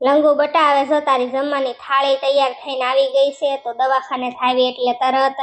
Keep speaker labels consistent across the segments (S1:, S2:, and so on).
S1: લંગુ બટાવે જો તારી જમવાની થાળી તૈયાર થઈને આવી ગઈ છે, તો દવાખાને થાવી એટલે તરત.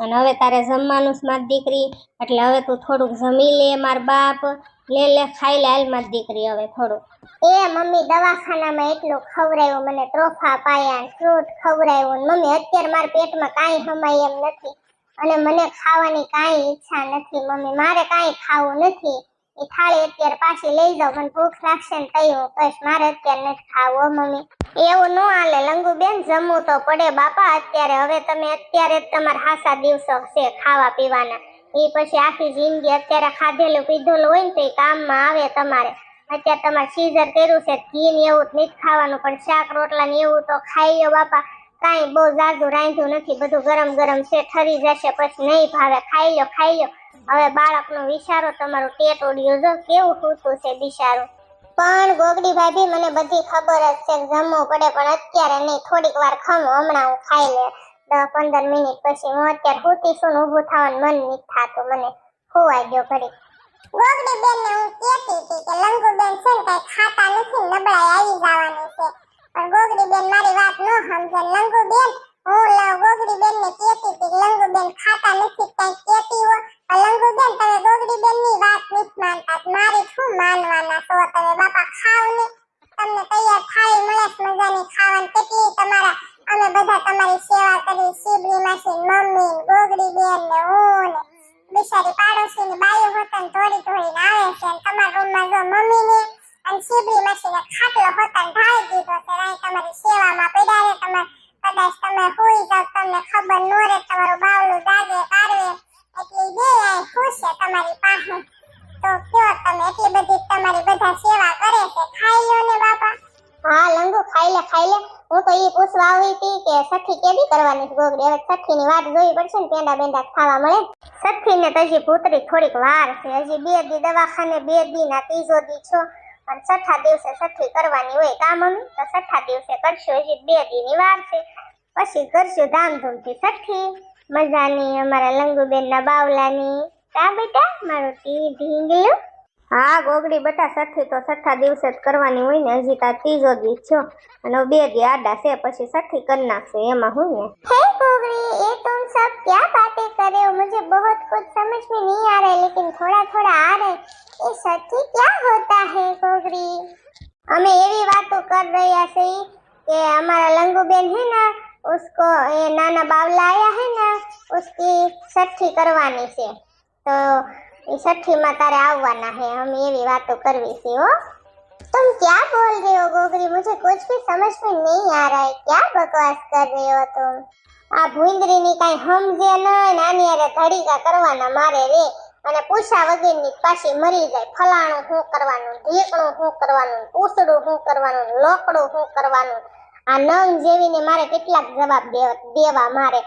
S1: અને હવે તારે જમવાનું જ મારી દીકરી, એટલે હવે તું થોડુંક જમી લે, માર બાપ. લે લે, ખાઈ લે હાલ માર દીકરી હવે થોડુંક.
S2: એ મમ્મી, દવાખાનામાં એટલું ખવરાયું મને ત્રોફા પાયા ફ્રૂટ ખવરાયું મમ્મી, અત્યારે મારા પેટમાં કાંઈ હમાય એમ નથી. અને મને ખાવાની કાંઈ ઈચ્છા નથી, મમ્મી, મારે કાંઈ ખાવું નથી. એ અત્યારે પાછી લઈ જાઉં. મને ભૂખ લાગશે ને તઈ હું મારે અત્યારે નથી ખાવું મમ્મી. એવું ન હાલે. લંગુ બેન જમવું તો પડે બાપા, અત્યારે હવે તમે અત્યારે જ તમારા હાસા દિવસો છે ખાવા પીવાના. એ પછી આખી જિંદગી અત્યારે ખાધેલું પીધેલું હોય ને તો એ કામમાં આવે તમારે. અત્યારે તમારે સીઝર કર્યું છે, ઘી ને એવું જ નથી ખાવાનું, પણ શાક રોટલા ને એવું તો ખાઈ બાપા. કાંઈ બહુ જાજુ રાંધ્યું નથી, બધું ગરમ ગરમ છે, ઠરી જશે, પછી નહીં ભાવે, ખાઈ લો ખાઈ લો. હવે બાળકનો વિચારો, તમારું ટેટ ઓડિયો. જો કેવું સૂતું છે બિચારું? પણ ગોગડી ભાભી, મને બધી ખબર જ છે, જમવું પડે, પણ અત્યારે નહીં. થોડીક વાર ખમો, હમણાં હું ખાઈ લે. દસ પંદર મિનિટ પછી હું અત્યારે સૂતી છું ને ઊભું થવાનું મન નહીં થાતું મને. ખોવાઈ ગયો ઘડી ગોગડી બેન ને હું કહેતી હતી કે લંગુ બેન છે ને કઈ ખાતા નથી નબળાઈ આવી જવાની છે. ગોગડી બેન મારી વાત લંગુ બેન હું લંગુ બેન ખાતા નથી, કઈ કેતી હો લંગુ બેન તમે ની તમને તૈયાર થાળી મળે મજાની ખાવાની. તમારા, અમે બધા તમારી સેવા કરી. શીબલી માસી, મમ્મી ગોગડી બેન ને હું ને બિચારી પાડોશી ની બાયું ને થોડી થોડી આવે છે તમારા તમારા રૂમમાં જો મમ્મી ને અને શીબલી માસી ને ખાટલો હોતા ને ઢાળી દીધો છે. રાઈ તમારી સેવામાં પડ્યા રે તમે કદાચ તમે હોઈ જાવ, તમને ખબર ન રહે, તમારું બાવલું દાગે કારવે એટલે બે આય ખુશ છે તમારી પાસે. તો કયો તમે, એટલી બધી તમારી બધા સેવા કરે છે. ખાઈ લો ને બાપા. હા, લંગુ, ખાઈ લે ખાઈ લે. હું તો એ પૂછવા આવી હતી કે સઠ્ઠી કેદી કરવાની છે ગોગડી? હવે સઠ્ઠી ની વાત જોવી પડશે ને, પેંડા બેંડા ખાવા મળે. સઠ્ઠી ને તો હજી ભૂતરી થોડીક વાર છે. હજી બે દી દવાખાને, બે દી ના ત્રીજો દી છો. અને છઠ્ઠા દિવસે સઠ્ઠી કરવાની હોય કા મમ્મી તો છઠ્ઠા દિવસે કરશું, હજી બે દીની વાર છે. પછી કરશું ધામધૂમથી સઠ્ઠી મજાની અમારા લંગુબેનના બાવલાની. કા બેટા, મારું ટી ઢીંગલું
S1: હા, ગોગડી બટા સઠ્ઠી તો છઠ્ઠા દિવસે જ કરવાની હોય ને, હજી તાર ત્રીજો દી છો. અને બે દી આડા છે, પછી સઠ્ઠી કરી નાખશું એમાં હું ને.
S2: હે ગોગડી, એ તુમ સબ ક્યા બાતે કરે હો? મુજે બહોત કુછ સમજ મે નહીં આ રહા, લેકિન થોડા થોડા આ રહા. એ સઠ્ઠી ક્યા હોતા હે क्या होता है गोगरी हमें एवी बातों कर રહ્યા છે कि हमारा लंगू बेन है ना उसको ये नाना बावला आया है ना उसकी छठी करवानी છે તો એ छठी માં તારે આવવાના है हमें એવી વાતો કરવી છે હો तुम क्या बोल रहे हो गोगरी मुझे कुछ भी समझ में नहीं आ रहा है क्या बकवास कर रहे हो तुम આ ભૂંદરીની કાંઈ સમજે નહીં ને આની હારે ધડીકા કરવાના મારે રે અને પૂછા વગેરેની પાછી મરી જાય. ફલાણું શું કરવાનું, ઢીકણું શું કરવાનું પૂસડું શું કરવાનું, લોકડું શું કરવાનું. આ નંગ જેવીને મારે કેટલાક જવાબ દેવા મારે.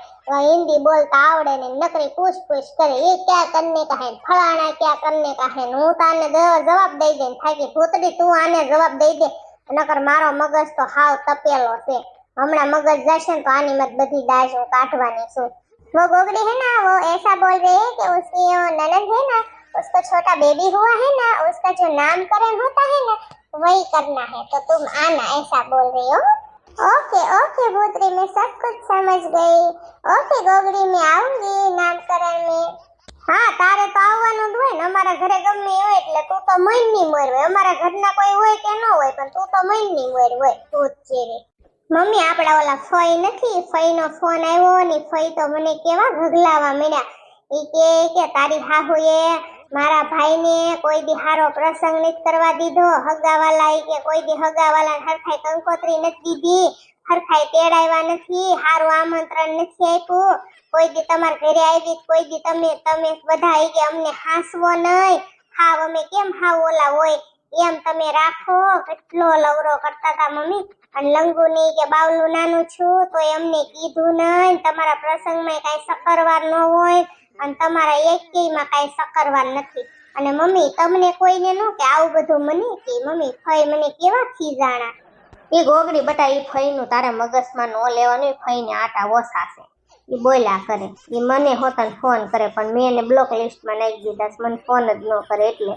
S2: હિન્દી બોલતા આવડે ને નકરી પૂછ પૂછ કરે. એ ક્યાં કરને કહે ફલાણા ક્યાં કરને કહે હું તો આને જ- જવાબ દઈ દે થાકી ભૂતડી, તું આને જવાબ દઈ દે. નકર મારો મગજ તો હાવ તપેલો છે. હમણાં મગજ જશે ને તો આની મત બધી દાજો કાઢવાની છું. वो गोगड़ी है ना वो ऐसा बोल रहे हैं कि उसकी वो ननद है ना उसको छोटा बेबी हुआ है ना उसका जो नामकरण होता है ना वही करना है तो तुम आना ऐसा बोल रही हो ओके ओके भूतरी मैं सब कुछ समझ गई ओके गोगड़ी मैं आऊंगी नामकरण में હા તારે તો આવવાનું જ હોય ને અમારા ઘરે ગમે એ હોય એટલે તું તો મહિની મોર હોય અમારા ઘરના કોઈ હોય કે ન હોય પણ તું તો મહિની મોર હોય તું જ જેવી મમ્મી, આપણા ઓલા ફઈ નથી? ફઈનો ફોન આવ્યો ને ફઈ તો મને કેવા ઘગલાવા મળ્યા ઈ કે કે તારી હાહુએ મારા ભાઈને કોઈ દી હારો પ્રસંગ નથી કરવા દીધો. હગાવાલા ઈ કે કોઈ દી હગાવાલા હરખાઈ કંકોત્રી નથી દીધી. હરખાઈ તેડાવ્યા નથી. હારું આમંત્રણ નથી આપ્યું. કોઈ દી તમારા ઘરે આવી કોઈ દી તમે તમે બધા કે અમને હાંસવો નહીં. હાવ અમે કેમ હાવ ઓલા હોય? એમ તમે રાખો. કેટલો લવરો કરતા હતા મમ્મી. અને લંગુની કે બાવલું નાનું છું, તો એમને કીધું નહીં. તમારા પ્રસંગમાં કાંઈ સકરવાર ન હોય અને તમારા એકેયમાં કાંઈ સકરવાર નથી. અને મમ્મી, તમને કોઈને નો કે આવું બધું મને કે? મમ્મી ફઈ મને કેવા ખીજાણા
S1: એ ગોગડી બટા એ ફઈનું તારા મગજમાં નો લેવાનું ફઈને આટા છે એ બોલ્યા કરે. એ મને હોતન ફોન કરે, પણ મેં એને બ્લોક લિસ્ટમાં નાખી દીધા મને ફોન જ ન કરે એટલે.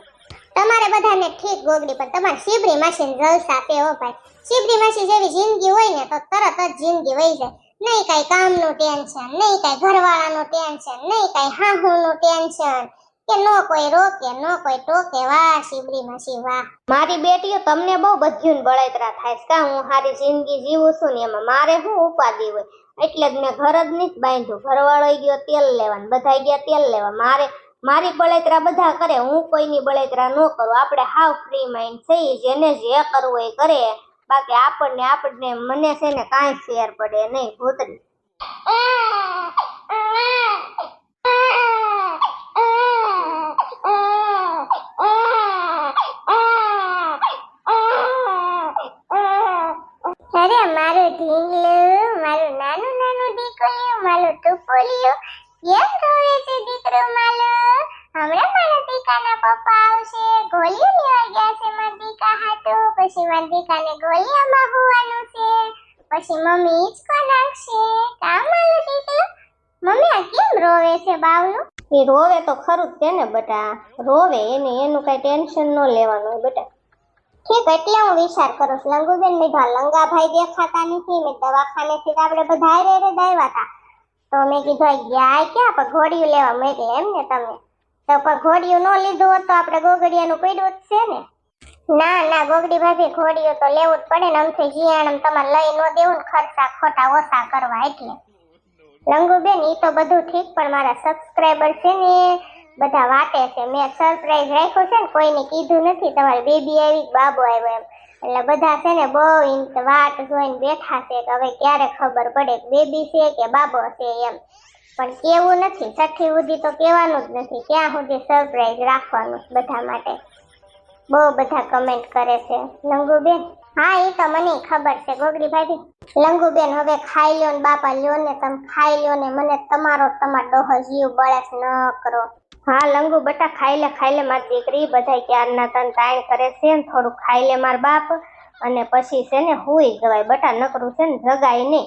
S2: તમારે બધાને ઠીક ગોગડી, પણ તમારે શિબરી માસી જલસા આપે હો ભાઈ. શિબરી માસી જેવી જિંદગી હોય ને, તો તરત જ જિંદગી વહી જાય. નહીં કાંઈ કામનું ટેન્શન, નહીં કાંઈ ઘરવાળાનું ટેન્શન, નહીં કાંઈ હાહુનું ટેન્શન. કે નો કોઈ રોકે, નો કોઈ ટોકે, વાહ શિબરી માસી વાહ.
S1: મારી બેટીઓ તમને બહુ બધ્યું બળતરા થાય છે. હું સારી જિંદગી જીવું છું ને, એમાં મારે શું ઉપાધિ હોય? એટલે જ મેં ઘર જ નથી બાંધ્યું. ઘરવાળો ગયો તેલ લેવાનું બધા ગયા તેલ લેવા. મારે મારી બળતરા બધા કરે, હું કોઈની બળતરા ન કરું. આપણે હાવ ફ્રી માઇન્ડ છે જેને જે કરવું એ કરે. બાકી આપણને આપણને મને છે ને કાંઈ ફેર પડે નહીં, ભૂતરી.
S2: અરે, મારું ઢીંગલું, મારું નાનું નાનું દીકરીયું, મારું ટુપોલિયું કેમ રોવે છે દીકરો, માલો? હમણાં મારા દીકાના પપ્પા આવશે. ગોળીઓ લેવા ગયા છે મારા દીકા હાટુ. પછી મારા દીકાને ગોળીયામાં હોવાનું છે. પછી મમ્મી હિંચકો નાખશે? કામ માલું દીકલો મમ્મી આ કેમ રોવે છે બાવલું?
S1: એ રોવે તો ખરું જ છે ને બેટા. રોવે એને એનું કઈ ટેન્શન ન લેવાનું હોય બેટા.
S2: ઠીક એટલે હું વિચાર કરું છું. લંગુબેન મેં લંગાભાઈ દેખાતા નથી મેં દવાખાનેથી આપણે બધા હારે રે દાવ્યા હતા. તો મેં કીધું ગયા ક્યાં? પણ ઘોડિયું લેવા મોકલે એમ ને તમે તો પણ ઘોડિયું ન લીધું હોત તો આપણે ગોગડિયાનું પડ્યું જ છે ને? ના ના, ગોગડી ભાભી ઘોડિયું તો લેવું જ પડે ને અમથી જીયાણમ તમારે લઈ ન દેવું ને ખર્ચા ખોટા ઓછા કરવા એટલે. લંગુબેન, ઈ તો બધું ઠીક, પણ મારા સબસ્ક્રાઈબર છે ને, બધા વાટે છે. મેં સરપ્રાઈઝ રાખ્યો છે ને, કોઈને કીધું નથી. તમારી બેબી આવી બાબો આવ્યો એમ. એટલે બધા છે ને બહુ વાટ જોઈને બેઠા છે કે હવે ક્યારે ખબર પડે કે બેબી છે કે બાબો છે એમ. પણ કેવું નથી, છઠ્ઠી સુધી તો કહેવાનું જ નથી ત્યાં સુધી સરપ્રાઈઝ રાખવાનું બધા માટે? બહુ બધા કમેન્ટ કરે છે. લંગુબેન? હા એ તો મને ખબર છે ગોગડી ભાભી લંગુબેન, હવે ખાઈ લ્યો ને બાપા લ્યો ને, તમે ખાઈ લ્યો ને, મને તમારો તમારો ડોહો જીવ બળસ ન કરો.
S1: હા, લંગુ બટા ખાઈ લે ખાઈ લે, મારી દીકરી બધા ક્યારના તન તાણ કરે છે ને થોડું ખાઈ લે માર બાપ, અને પછી છે ને હુઈ જવાય. બટા નકરું છે ને, જગાય નહીં.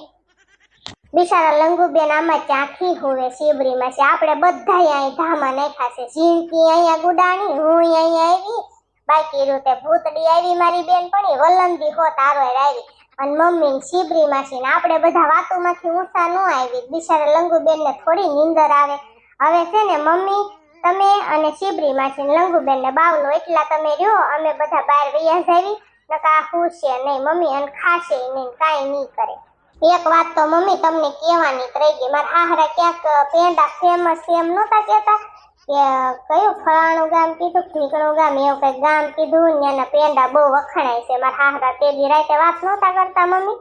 S2: બિચારા લંગુબેન આમાં ચાખી હોવે શિબરીમાં છે? આપણે બધા અહીં ધામા નાખ્યા છે. ઝીણકી અહીંયા ગુડાણી, હું અહીંયા આવી. બાકી રૂતે ભૂતડી આવી મારી બેન પણ વલંદી હો તારો આવી. અને મમ્મી શિબરીમાં છે ને આપણે બધા વાતોમાંથી ઊંચા ન આવી. બિચારા લંગુબેન ને થોડી નીંદર આવે. હવે છે ને મમ્મી, તમે અને શિબરીમાં છે ને લંગુબેન ને બાવલો. એટલા તમે રહ્યો, અમે બધા બહાર વૈયા જાવી નકા છે નહીં મમ્મી અને ખાશે નહીં, કાંઈ નહીં કરે. એક વાત તો મમ્મી તમને કહેવાની રહી ગઈ. મારા હાહરા ક્યાંક પેંડા ફેમસ એમ નહોતા કહેતા. કે કયું ફળાણું ગામ કીધું ઠીકણું ગામ, એવું કંઈક ગામ કીધું ને એના પેંડા બહુ વખણાય છે. મારા હાહરા તે દી રાતે વાત નહોતા કરતા મમ્મી.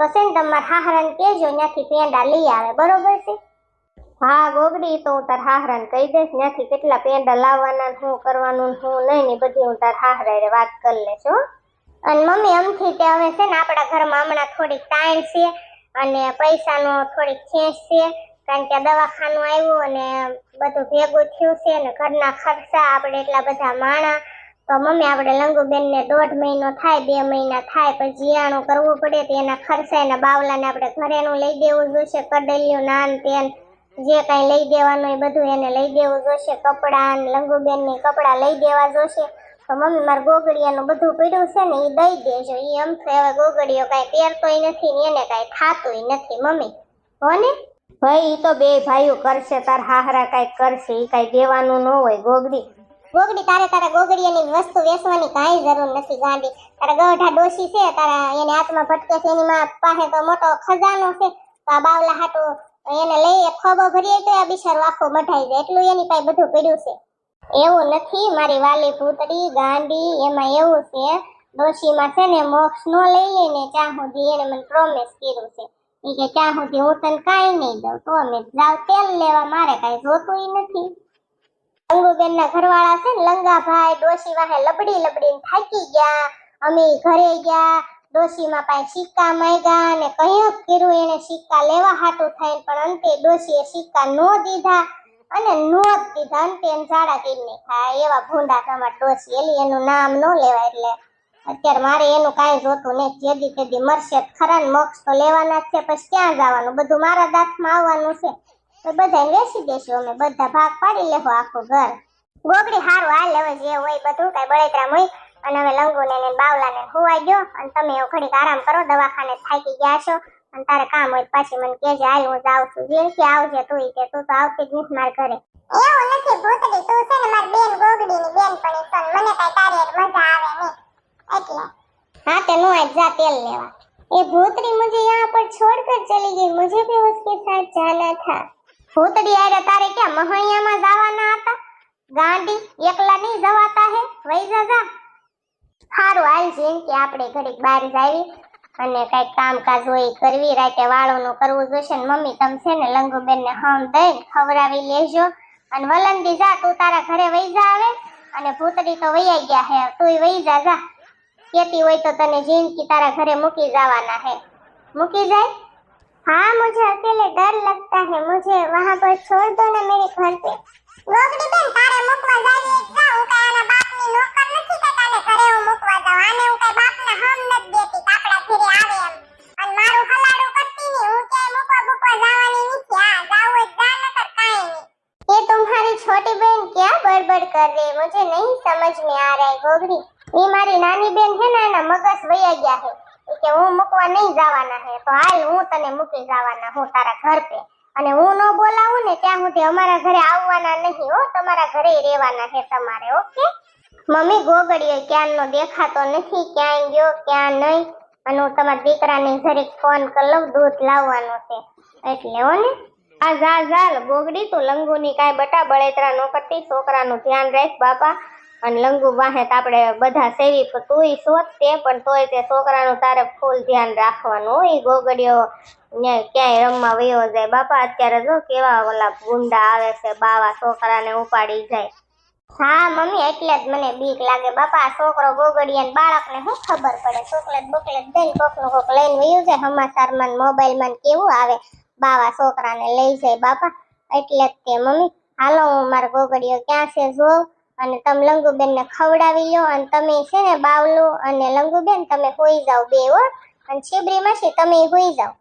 S2: તો છે ને તમારા મારા હાહરાને કહેજો, ત્યાંથી પેંડા લઈ આવે. બરોબર છે?
S1: હા, ગોગડી, તો હું તાર હાહરાને કહી દઈશ, ત્યાંથી કેટલા પેંડા લાવવાના શું કરવાનું શું નહીં ને બધી હું તાર હાહરા વાત કરી લઈશ, હો.
S2: અને મમ્મી અમથી તે હવે છે ને આપણા ઘરમાં હમણાં થોડીક તાણ છે અને પૈસાનો થોડીક ખેંચ છે, કારણ કે દવાખાનું આવ્યું અને બધું ભેગું થયું છે ને ઘરના ખર્ચા આપણે એટલા બધા માણા. તો મમ્મી આપણે લંગુબેનને દોઢ મહિનો થાય, બે મહિના થાય, પછી જીયાણું કરવું પડે તો એના ખર્ચા એના બાવલાને આપણે ઘરેનું લઈ દેવું જોઈશે કડલિયું, નાન, તેન, જે કાંઈ લઈ દેવાનું એ બધું એને લઈ દેવું જોઈશે કપડાં લંગુબેનની કપડાં લઈ દેવા જોઈશે તો મમ્મી મારે ગોગડિયાનું બધું પડ્યું છે ને એ દઈ દેજો. એ એમ તો હવે ગોગડીઓ કાંઈ પહેરતોય નથી ને એને કાંઈ ખાતુંય નથી. મમ્મી હો ને?
S1: ભાઈ એ તો બે ભાઈઓ કરશે તાર હાહરા કાંઈક કરશે એ કાંઈ દેવાનું ન હોય ગોગડી
S2: ગોગડી તારે તારા ગોગડીયાની વસ્તુ વેચવાની કાંઈ જરૂર નથી ગાંડી. તારા ગઢા ડોશી છે તારા એને હાથમાં ભટકે છે એની માં પાસે તો મોટો ખજાનો છે. તો આ બાવલા હાટો એને લઈ ખોબો ભરીએ તો આ બિચારું આખો મઢાઈ જાય. એટલું એની પાસે બધું પડ્યું છે. એવું નથી, મારી વાલી પુતળી, ગાંડી, એમાં એવું છે, ડોશીમાં છે ને મોક્ષ નો લઈએ ને ત્યાં સુધી એને મને પ્રોમિસ કર્યું છે. એ કે ત્યાં સુધી હું તને કાંઈ નહીં દઉં, તો અમે જાવ તેલ લેવા, મારે કાંઈ જોતું નથી. લંગુબેન ના ઘરવાળા છે ને લંગાભાઈ, ડોશી વાહે લબડી લબડીને થાકી ગયા, અમે ઘરે ગયા, ડોશીમાં પાસે સિક્કા માંગ્યા અને કયું કર્યું, એને સિક્કા લેવા હાટું થાય પણ અંતે ડોશીએ સિક્કા નો દીધા. અને નોતી દીધા ઝાડા કરી ખાય, એવા ભૂંડા તમારા ડોશી એલી, એનું નામ ન લેવાય એટલે અત્યારે મારે એનું કાંઈ જોતું નહીં. જેદી તેદી મરશે ખરા મોક્ષ તો લેવાના જ છે, પછી ક્યાં જવાનું? બધું મારા દાંતમાં આવવાનું છે. તો બધાને વેચી દેશું અમે, બધા ભાગ પાડી લેવો આખું ઘર. ગોગડી હારું હાલ, હવે જે હોય બધું, કઈ બળેતરા હોય અને હવે લંગુને ને બાવલાને હુવાઈ ગયો. અને તમે એવું ઘડીક આરામ કરો, દવાખાને થાકી ગયા છો. અને તારે કામ હોય પાછી મને કહેજે હાલ હું જાઉં છું. દિવસે આવજે તું તે તું તો આવતી જ નથી મારા ઘરે. એવું નથી ભૂતડી તું છે ને મારી બેન ગોગડી ની બેન પણ તો મને કઈ તારી મજા આવે નહીં એટલે. હા તે નો આજ જા તેલ લેવા. એ ભૂતડી મુજે યહાં પર છોડકર ચલી ગઈ. મુજે ભી ઉસકે સાથ જાના થા. ભૂતડી આરે તારે ક્યાં મહૈયામાં જવાના હતા? ગાંડી એકલા નહીં જવાતા હે? વૈ જા જા. હારું હાલ જેમ કે આપણે ઘડીક બહાર જાવી અને કઈક કામકાજ હોય ઈ કરવી રાતે વાળોનું કરવું જોઈશે ને મમ્મી તમે છે ને લંગુબેન ને હમ દઈને ખવડાવી લેજો અને વલંદી જા તું તારા ઘરે વઈ જા આવે અને ભૂતડી તો વૈયા ગયા હે તુંય વઈ જા જા कहती हुई तो तने जिंदगी तारा घरे मुकी जावाना है मुकी जाए हाँ मुझे अकेले डर लगता है मुझे वहाँ पर छोड़ दो ना मेरे घर पे ગોગડી બેન તારે મુકવા જાવી એક જા હું કઈ આના બાપની નોકર નથી કે તાને ઘરે હું મુકવા જાઉં આને હું કઈ બાપના હમ નથી દેતી કાપડા ફેરે આવે એમ અને મારું હલાડું કરતી નહીં હું ક્યાંય મુકવા બુકવા જવાની નથી હા જાવ જ જા નકર કાંઈ નહીં ये तुम्हारी छोटी बहन क्या बड़बड़ कर रही है मुझे नहीं समझ में आ रहा है गोगरी ये मारी नानी બેન હે ને એના મગજ વયા ગયા હે ઈ કે હું મૂકવા નહીં જવાના હે તો હાલ હું તને મૂકી જવાના હું તારા ઘર પે અને હું ન બોલાવું ને ત્યાં સુધી અમારા ઘરે આવવાના નહીં હો તમારા ઘરે રહેવાના હે તમારે ઓકે મમ્મી ગોગડીઓ ક્યાંનો દેખાતો નથી ક્યાંય ગયો ક્યાં નહીં અને હું તમારા દીકરાને ઘરે ફોન કરી લઉં, દૂધ લાવવાનું છે. એટલે હો ને,
S1: આ જા ઝાલ, બોગડી તું લંગુની કાંઈ બટા બળેતરા ન કરતી, છોકરાનું ધ્યાન રાખ બાપા. અને લંગુ વાહે તો આપણે બધા સેવી તુંય શોધ તે પણ તોય તે છોકરાનું તારે ફૂલ ધ્યાન રાખવાનું હોય. ગોગડીઓ ને ક્યાંય રમવા વયો જાય. બાપા અત્યારે જો કેવા ઓલા ગુંડા આવે છે, બાવા છોકરાને ઉપાડી જાય.
S2: હા, મમ્મી, એટલે જ મને બીક લાગે. બાપા છોકરો ગોગડિયા બાળકને શું ખબર પડે? ચોકલેટ બોકલેટ દઈને કોકનું કોક લઈને વયું જાય. સમાચારમાં મોબાઈલમાં કેવું આવે? બાવા છોકરાને લઈ જાય, બાપા. એટલે જ તે મમ્મી, હાલો, હું મારા ગોગડીઓ ક્યાં છે જોઉં અને તમે લંગુબેન ને ખવડાવી લો અને તમે છે ને બાવલું અને લંગુબેન, તમે હોઈ જાઓ બે, હો. અને છીબરી માસી, તમે હોઈ જાઓ.